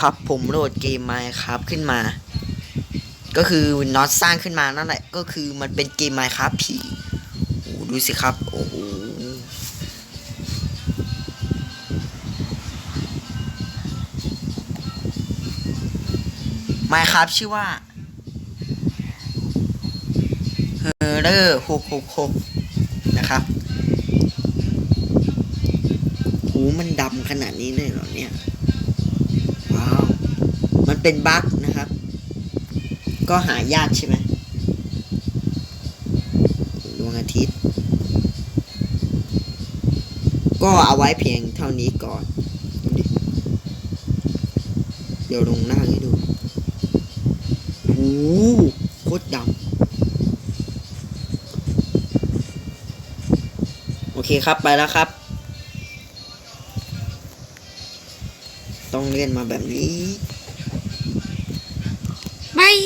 ครับผมโหลดเกมมาครับขึ้นมา ก็คือน็อตสร้างขึ้นมานั่นแหละ ก็คือมันเป็นเกมไมครับผีโอ้ดูสิครับโอ้โหไมครับชื่อว่าเฮอร์เรอร์หกหกหกนะครับหูมันดำขนาดนี้เลยเหรอเนี่ย เป็นบั๊กนะครับ ก็หายากใช่ไหมดวงอาทิตย์ ก็เอาไว้เพียงเท่านี้ก่อนดูดิเดี๋ยวลงหน้าให้ดูโอ้โหโคตรดำโอเคครับไปแล้วครับต้องเลื่อนมาแบบนี้ บาย